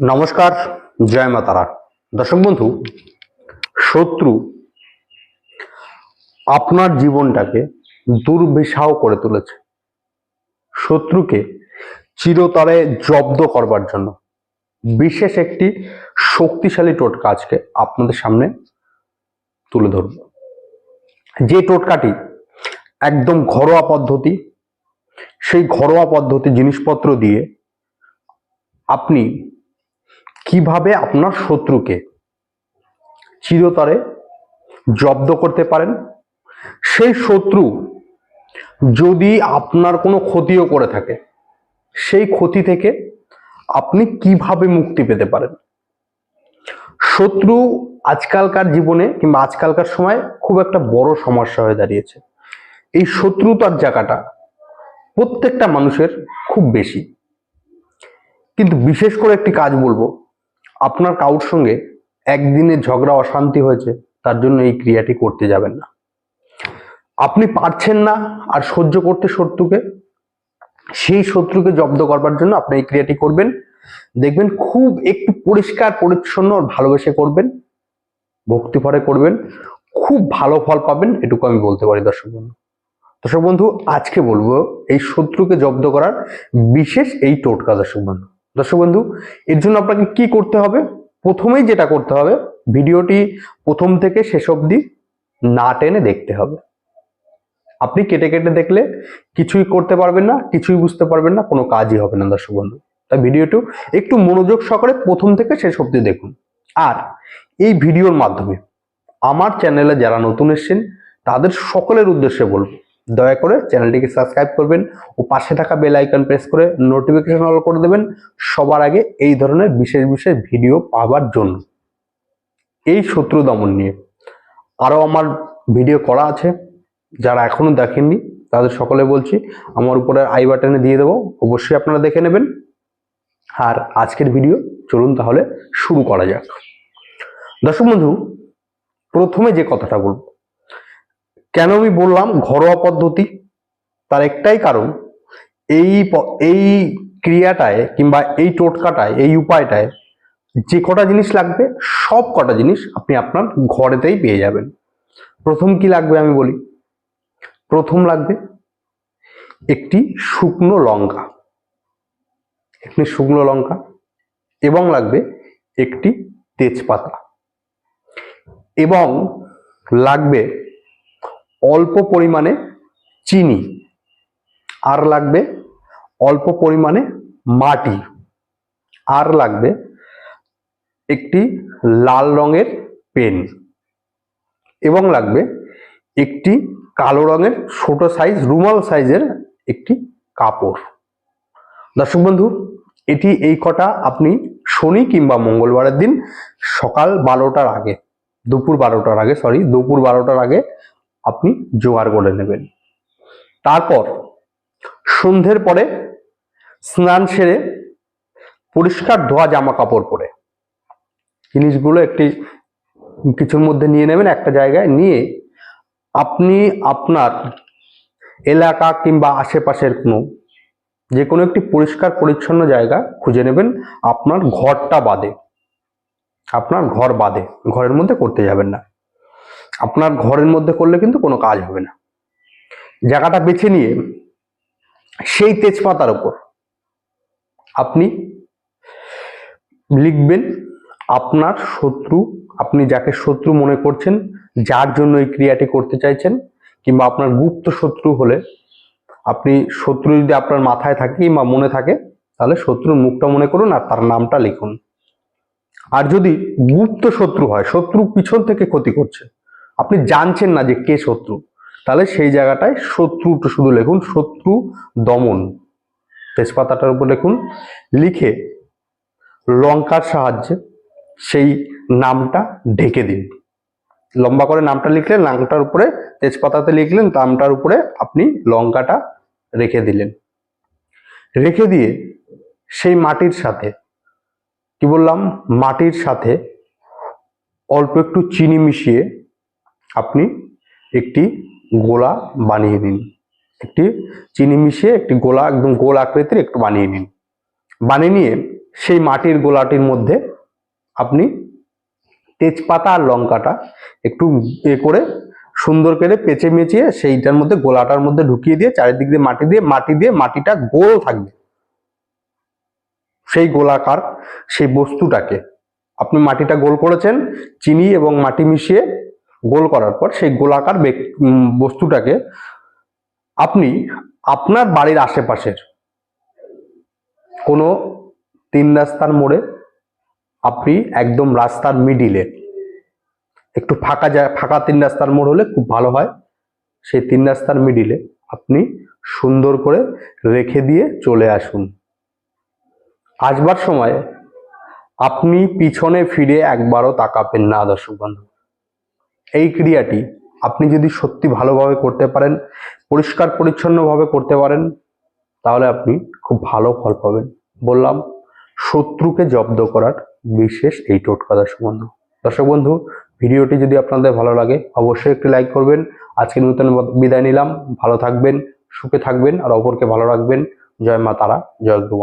নমস্কার, জয় মাতারা দর্শক বন্ধু, শত্রু আপনার জীবনটাকে দুর্বিষাহ করে তুলেছে। শত্রুকে চিরতরে জব্দ করবার জন্য বিশেষ একটি শক্তিশালী টোটকা আজকে আপনাদের সামনে তুলে ধরব। যে টোটকাটি একদম ঘরোয়া পদ্ধতি, সেই ঘরোয়া পদ্ধতি জিনিসপত্র দিয়ে আপনি কীভাবে আপনার শত্রুকে চিরতরে জব্দ করতে পারেন? সেই শত্রু যদি আপনার কোনো ক্ষতিও করে থাকে, সেই ক্ষতি থেকে আপনি কীভাবে মুক্তি পেতে পারেন? শত্রু আজকালকার জীবনে কিংবা আজকালকার সময় খুব একটা বড় সমস্যা হয়ে দাঁড়িয়েছে। এই শত্রুতার জায়গাটা প্রত্যেকটা মানুষের খুব বেশি। কিন্তু বিশেষ করে একটি কাজ বলব আপনার কাউর সঙ্গে একদিনে ঝগড়া, অশান্তি হয়েছে, তার জন্য এই ক্রিয়াটি করতে যাবেন না। আপনি পারছেন না আর সহ্য করতে শত্রুকে, সেই শত্রুকে জব্দ করবার জন্য আপনি এই ক্রিয়াটি করবেন। দেখবেন খুব একটু পরিষ্কার, পরিচ্ছন্ন আর ভালোবেসে করবেন, ভক্তিভরে করবেন, খুব ভালো ফল পাবেন, এটুকু আমি বলতে পারি দর্শক বন্ধু। দর্শক বন্ধু, আজকে বলব এই শত্রুকে জব্দ করার বিশেষ এই টোটকা দর্শক বন্ধু। দর্শক বন্ধু, এর জন্য আপনাকে কি করতে হবে? প্রথমেই যেটা করতে হবে, ভিডিওটি প্রথম থেকে শেষ অবধি না টেনে দেখতে হবে। আপনি কেটে কেটে দেখলে কিছুই করতে পারবেন না, কিছুই বুঝতে পারবেন না, কোনো কাজই হবে না দর্শক বন্ধু। তাই ভিডিওটি একটু মনোযোগ সহকারে প্রথম থেকে শেষ অবধি দেখুন। আর এই ভিডিওর মাধ্যমে আমার চ্যানেলে যারা নতুন এসেছেন, তাদের সকলের উদ্দেশ্যে বলব দয়া করে চ্যানেলটিকে সাবস্ক্রাইব করবেন ও পাশে থাকা বেল আইকন প্রেস করে নোটিফিকেশন অল করে দেবেন সবার আগে এই ধরনের বিশেষ বিশেষ ভিডিও পাওয়ার জন্য। এই শত্রু দমন নিয়ে আরও আমার ভিডিও করা আছে, যারা এখনও দেখেননি তাদের সকলে বলছি আমার উপরে আই বাটনে দিয়ে দেবো, অবশ্যই আপনারা দেখে নেবেন। আর আজকের ভিডিও চলুন তাহলে শুরু করা যাক। দর্শক বন্ধু, প্রথমে যে কথাটা বলব কেন আমি বললাম ঘরোয়া পদ্ধতি? তার একটাই কারণ, এই এই ক্রিয়াটায় কিংবা এই টোটকাটায়, এই উপায়টায় যে কটা জিনিস লাগবে, সব কটা জিনিস আপনি আপনার ঘরেতেই পেয়ে যাবেন। প্রথম কি লাগবে আমি বলি? প্রথম লাগবে একটি শুকনো লঙ্কা। একটি শুকনো লঙ্কা এবং লাগবে একটি তেজপাতা। এবং লাগবে অল্প পরিমাণে চিনি। আর লাগবে অল্প পরিমাণে মাটি। আর লাগবে একটি লাল রঙের পেন। এবং লাগবে একটি কালো রঙের ছোট সাইজ, রুমাল সাইজের একটি কাপড়। দর্শক বন্ধু, এটি এই কটা আপনি শনি কিংবা মঙ্গলবারের দিন সকাল বারোটার আগে, দুপুর বারোটার আগে সরি দুপুর বারোটার আগে আপনি জোগাড় করে নেবেন। তারপর সন্ধ্যের পরে স্নান সেরে পরিষ্কার ধোয়া জামা কাপড় পরে জিনিসগুলো একটি কিছুর মধ্যে নিয়ে নেবেন একটা জায়গায় নিয়ে আপনি আপনার এলাকা কিংবা আশেপাশের কোনো যে কোনো একটি পরিষ্কার পরিচ্ছন্ন জায়গা খুঁজে নেবেন, আপনার ঘরটা বাদে। আপনার ঘর বাদে, ঘরের মধ্যে করতে যাবেন না। আপনার ঘরের মধ্যে করলে কিন্তু কোনো কাজ হবে না। জায়গাটা বেছে নিয়ে সেই তেজপাতার উপর আপনি লিখবেন আপনার শত্রু, আপনি যাকে শত্রু মনে করছেন, যার জন্য এই ক্রিয়াটি করতে চাইছেন, কিংবা আপনার গুপ্ত শত্রু হলে আপনি শত্রু যদি আপনার মাথায় থাকে কিংবা মনে থাকে, তাহলে শত্রুর মুখটা মনে করুন আর তার নামটা লিখুন। আর যদি গুপ্ত শত্রু হয়, শত্রু পিছন থেকে ক্ষতি করছে আপনি জানছেন না যে কে শত্রু, তাহলে সেই জায়গাটায় শত্রুটা শুধু লিখুন, শত্রু দমন। তেজপাতাটার উপর লিখুন, লিখে লঙ্কার সাহায্যে সেই নামটা ঢেকে দিন। লম্বা করে নামটা লিখলেন নামটার উপরে, তেজপাতাতে লিখলেন নামটার উপরে আপনি লঙ্কাটা রেখে দিলেন। রেখে দিয়ে সেই মাটির সাথে, কি বললাম? মাটির সাথে অল্প একটু চিনি মিশিয়ে আপনি একটি গোলা বানিয়ে নিন। একটি চিনি মিশিয়ে একটি গোলা, একদম গোল আকৃতির একটু বানিয়ে নিন। বানিয়ে নিয়ে সেই মাটির গোলাটির মধ্যে আপনি তেজপাতা আর লঙ্কাটা একটু এ করে সুন্দর করে পেঁচে মেচিয়ে সেইটার মধ্যে গোলাটার মধ্যে ঢুকিয়ে দিয়ে চারিদিক দিয়ে মাটি দিয়ে মাটি দিয়ে মাটিটা গোল থাকবে। সেই গোলাকার সেই বস্তুটাকে আপনি মাটিটা গোল করেছেন, চিনি এবং মাটি মিশিয়ে গোল করার পর সেই গোলাকার বস্তুটাকে আপনি আপনার বাড়ির আশেপাশের কোনো তিন রাস্তার মোড়ে আপনি একদম রাস্তার মিডিলে, একটু ফাঁকা যায় ফাঁকা তিন রাস্তার মোড় হলে খুব ভালো হয়, সেই তিন রাস্তার মিডিলে আপনি সুন্দর করে রেখে দিয়ে চলে আসুন। আসবার সময় আপনি পিছনে ফিরে একবারও তাকাবেন না, দর্শক বন্ধু এই ক্রিয়াটি আপনি যদি সত্যি ভালোভাবে করতে পারেন, পরিষ্কার পরিচ্ছন্নভাবে করতে পারেন, তাহলে আপনি খুব ভালো ফল পাবেন। বললাম, শত্রুকে জব্দ করার বিশেষ এই টোটকা দর্শক বন্ধু। দর্শক বন্ধু, ভিডিওটি যদি আপনাদের ভালো লাগে, অবশ্যই একটি লাইক করবেন। আজকে নতুন বিদায় নিলাম। ভালো থাকবেন, সুখে থাকবেন, আর অপরকে ভালো রাখবেন। জয় মা তারা, জয় গুরু